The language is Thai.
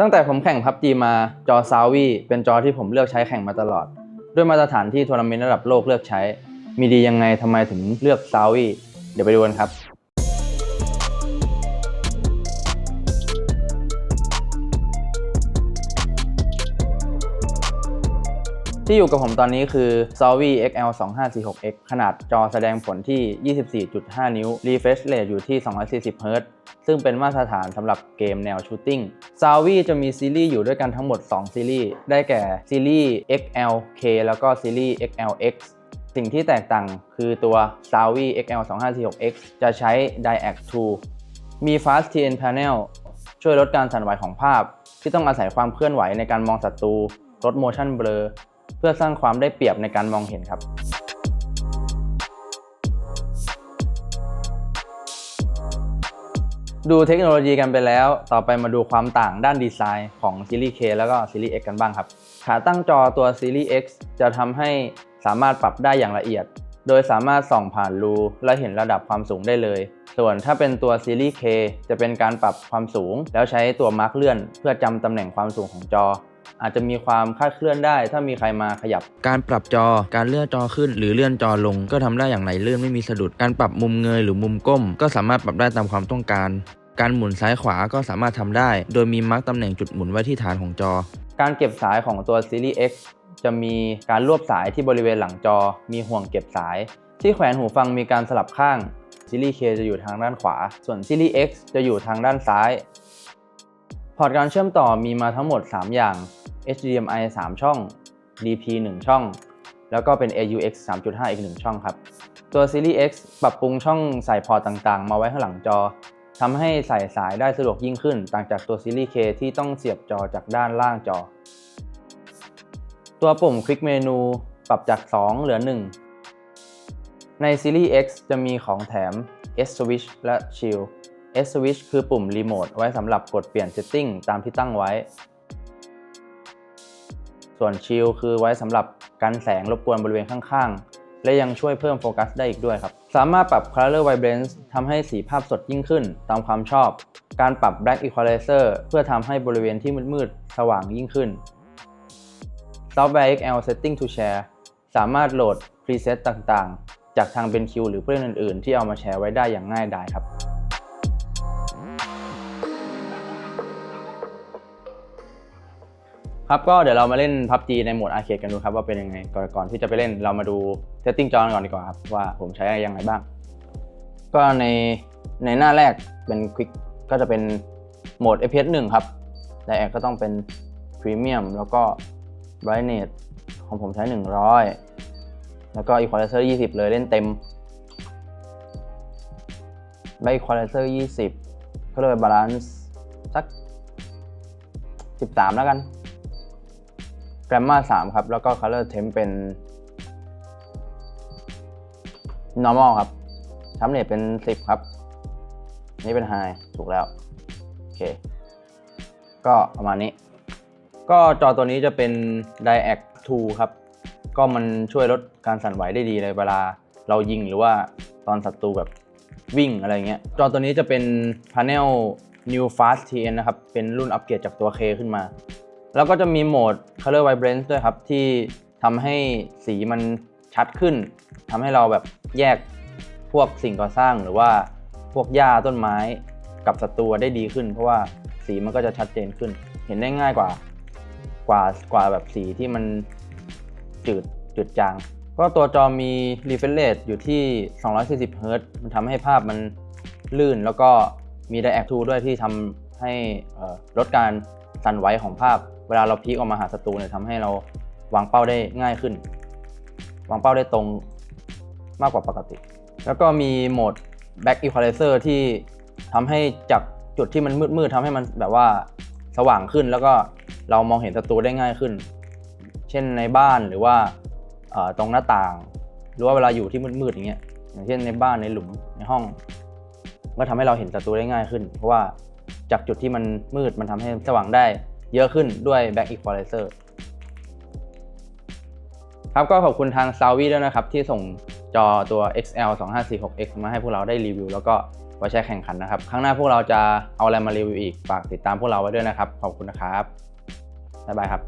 ตั้งแต่ผมแข่งพับจีมาจอซาวีเป็นจอที่ผมเลือกใช้แข่งมาตลอด ด้วยมาตรฐานที่ทัวร์นาเมนต์ระดับโลกเลือกใช้ มีดียังไงทำไมถึงเลือกซาวีเดี๋ยวไปดูกันครับที่อยู่กับผมตอนนี้คือ s o v y XL 2546X ขนาดจอแสดงผลที่ 24.5 นิ้ว refresh rate อยู่ที่ 240 Hz ซึ่งเป็นมาตรฐานสำหรับเกมแนวชูตติ้ง s o v y จะมีซีรีส์อยู่ด้วยกันทั้งหมด 2 ซีรีส์ ได้แก่ซีรีส์ XLK แล้วก็ซีรีส์ XLX สิ่งที่แตกต่างคือตัว s o v y XL 2546X จะใช้ Diac 2มี Fast TN Panel ช่วยลดการสั่นไหวของภาพ ที่ต้องอาศัยความเคลื่อนไหวในการมองศัตรูลด motion blur เพื่อสร้างความได้เปรียบในการมองเห็นครับ ดูเทคโนโลยีกันไปแล้ว ต่อไปมาดูความต่างด้านดีไซน์ของซีรีส์ K แล้วก็ซีรีส์ X กันบ้างครับ ขาตั้งจอตัวซีรีส์ X จะทำให้สามารถปรับได้อย่างละเอียด โดยสามารถส่องผ่านรูและเห็นระดับความสูงได้เลย ส่วนถ้าเป็นตัวซีรีส์ K จะเป็นการปรับความสูง แล้วใช้ตัวมาร์กเลื่อน เพื่อจำตำแหน่งความสูงของจออาจจะมีความคาดเคลื่อนได้ ถ้ามีใครมาขยับ การปรับจอ การเลื่อนจอขึ้น หรือเลื่อนจอลง ก็ทำได้อย่างไหลลื่อนไม่มีสะดุด การปรับมุมเงยหรือมุมก้ม ก็สามารถปรับได้ตามความต้องการ การหมุนซ้ายขวาก็สามารถทำได้ โดยมีมาร์กตำแหน่งจุดหมุนไว้ที่ฐานของจอ การเก็บสายของตัวซีรีส์ X จะมีการรวบสายที่บริเวณหลังจอ มีห่วงเก็บสาย ที่แขวนหูฟังมีการสลับข้างซีรีส์ K จะอยู่ทางด้านขวา ส่วนซีรีส์ X จะอยู่ทางด้านซ้าย พอร์ตการเชื่อมต่อมีมาทั้งหมด 3 อย่าง HDMI 3 ช่อง DP 1 ช่อง แล้วก็เป็น AUX 3.5 อีก 1 ช่องครับ ตัวซีรีส์ X ปรับปรุงช่องใส่พอร์ตต่างๆ มาไว้ข้างหลังจอ ทำให้ใส่สายได้สะดวกยิ่งขึ้น ต่างจากตัวซีรีส์ K ที่ต้องเสียบจอจากด้านล่างจอ ตัวปุ่ม Quick Menu ปรับจาก 2 เหลือ 1 ในซีรีส์ X จะมีของแถม S Switch และ Shield S Switch คือปุ่มรีโมทไว้สำหรับกดเปลี่ยนเซตติ้งตามที่ตั้งไว้ ส่วน Shield คือไว้สำหรับกันแสงรบกวนบริเวณข้างๆ และยังช่วยเพิ่มโฟกัสได้อีกด้วยครับ สามารถปรับ Color Vibrance ทำให้สีภาพสดยิ่งขึ้นตามความชอบ การปรับ Black Equalizer เพื่อทำให้บริเวณที่มืดๆ สว่างยิ่งขึ้น Software XL Setting to Share สามารถโหลด preset ต่างๆ จากทาง BenQ หรือเพื่อนอื่นๆ ที่เอามาแชร์ไว้ได้อย่างง่ายดายครับ ครับก็เดี๋ยวเรามาเล่น PUBG ในโหมดอาร์เคดกันดูครับว่าเป็นยังไงก่อนก่อนที่จะไปเล่นเรามาดู setting จอกันก่อนดีกว่าครับว่าผมใช้อะไรยังไงบ้าง ก็ในในหน้าแรกเป็น Quick ก็จะเป็นโหมด FPS 1 ครับแต่แอก็ต้องเป็น Premium แล้วก็ Brightness ของผมใช้ 100 แล้วก็ Equalizer 20 เลยเล่นเต็ม Back Equalizer 20 ก็เลย Balance สัก 13 แล้วกัน แกรมมา3ครับ แล้วก็ Color Temp เป็น normal ครับทัมเนตเป็น 10 ครับ นี่เป็น high ถูกแล้ว โอเค ก็ประมาณนี้ ก็จอตัวนี้จะเป็น Diac 2 ครับ ก็มันช่วยลดการสั่นไหวได้ดีเลยเวลาเรายิงหรือว่าตอนศัตรูแบบวิ่งอะไรเงี้ย จอตัวนี้จะเป็น Panel New Fast TN นะครับ เป็นรุ่นอัปเกรดจากตัว K ขึ้นมา แล้วก็จะมีโหมด Color Vibrance ด้วยครับ ที่ทำให้สีมันชัดขึ้นทำให้เราแบบแยกพวกสิ่งก่อสร้างหรือว่าพวกหญ้าต้นไม้กับศัตรูได้ดีขึ้น เพราะว่าสีมันก็จะชัดเจนขึ้น เห็นได้ง่ายกว่ากว่ากว่าแบบสีที่มันจืดจืดจาง ก็ตัวจอมี refresh rate อยู่ที่ 240 Hz มันทำให้ภาพมันลื่นแล้วก็มี Diac 2ด้วยที่ทำให้ลดการสั่นไหวของภาพ เวลาเราพีกออกมาหาศัตรูเนี่ยทำให้เราวางเป้าได้ง่ายขึ้น วางเป้าได้ตรงมากกว่าปกติ แล้วก็มีโหมด Back Equalizer ที่ทำให้จากจุดที่มันมืดๆทำให้มันแบบว่าสว่างขึ้นแล้วก็เรามองเห็นศัตรูได้ง่ายขึ้น เช่นในบ้านหรือว่าตรงหน้าต่าง หรือว่าเวลาอยู่ที่มืดๆอย่างเงี้ยอย่างเช่นในบ้านในหลุมในห้อง ก็ทำให้เราเห็นศัตรูได้ง่ายขึ้น เพราะว่าจากจุดที่มันมืดมันทำให้สว่างได้ เยอะขึ้นด้วย Back Equalizer ครับก็ขอบคุณทางซาวีด้วยนะครับ ที่ส่งจอตัว XL 2546X มาให้พวกเราได้รีวิว แล้วก็ไว้ใช้แข่งขันนะครับ ครั้งหน้าพวกเราจะเอาอะไรมารีวิวอีก ฝากติดตามพวกเราไว้ด้วยนะครับ ขอบคุณนะครับ บ๊ายบายครับ